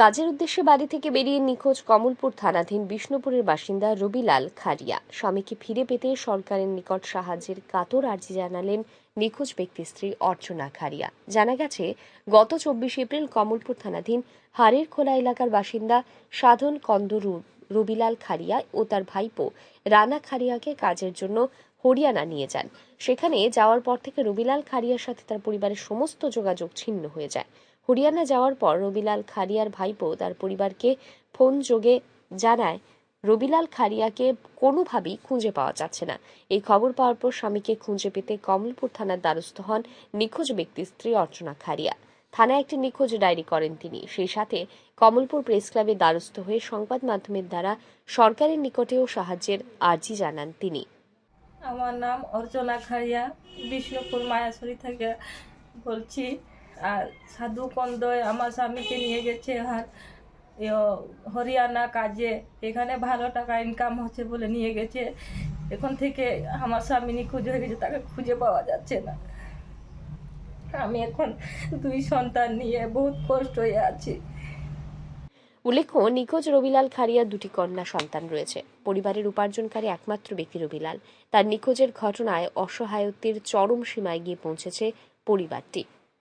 কাজের উদ্দেশ্যে বাড়ি থেকে বেরিয়ে নিখোঁজ কমলপুর থানাধীন বিষ্ণুপুরের বাসিন্দা রবিলাল খারিয়া স্বামীকে ফিরে পেতে সরকারের নিকট সাহায্যের কাতর আর্জি জানালেন নিখোঁজ ব্যক্তির স্ত্রী অর্চনা খারিয়া জানা গেছে, গত চব্বিশ এপ্রিল কমলপুর থানাধীন হারের খোলা এলাকার বাসিন্দা সাধন কন্দরু রবিলাল খারিয়া ও তার ভাইপো রানা খারিয়াকে কাজের জন্য হরিয়ানা নিয়ে যান। সেখানে যাওয়ার পর থেকে রবিলাল খারিয়ার সাথে তার পরিবারের সমস্ত যোগাযোগ ছিন্ন হয়ে যায়। হরিয়ানা যাওয়ার পর রবিলাল খারিয়ার ভাইপো তার পরিবারকে ফোন যোগে জানায়, রবিলাল খারিয়াকে কোনোভাবেই খুঁজে পাওয়া যাচ্ছে না। এই খবর পাওয়ার পর স্বামীকে খুঁজে পেতে কমলপুর থানার দ্বারস্থ হন নিখোঁজ ব্যক্তির স্ত্রী অর্চনা খারিয়া থানায় একটি নিখোঁজ ডায়েরি করেন তিনি। সেই সাথে কমলপুর প্রেস ক্লাবে দ্বারস্থ হয়ে সংবাদ মাধ্যমের দ্বারা সরকারের নিকটেও সাহায্যের আর্জি জানান তিনি। আমার নাম অর্চনা খারিয়া বিষ্ণুপুর মায়াসরি থেকে বলছি। আর সাধু কন্দয় আমার স্বামীকে নিয়ে গেছে আর হরিয়ানা কাজে। এখানে ভালো টাকা ইনকাম হচ্ছে বলে নিয়ে গেছে। এখন থেকে আমার স্বামী নিখোঁজ হয়ে গেছে, তাকে খুঁজে পাওয়া যাচ্ছে না। আমি এখন দুই সন্তান নিয়ে বহুত কষ্ট হয়ে আছি। উল্লেখ্য, নিখোঁজ রবিলাল খারিয়ার দুটি কন্যা সন্তান রয়েছে। পরিবারের উপার্জনকারী একমাত্র ব্যক্তি রবিলাল। তার নিখোঁজের ঘটনায় অসহায়ত্বের চরম সীমায় গিয়ে পৌঁছেছে পরিবারটি।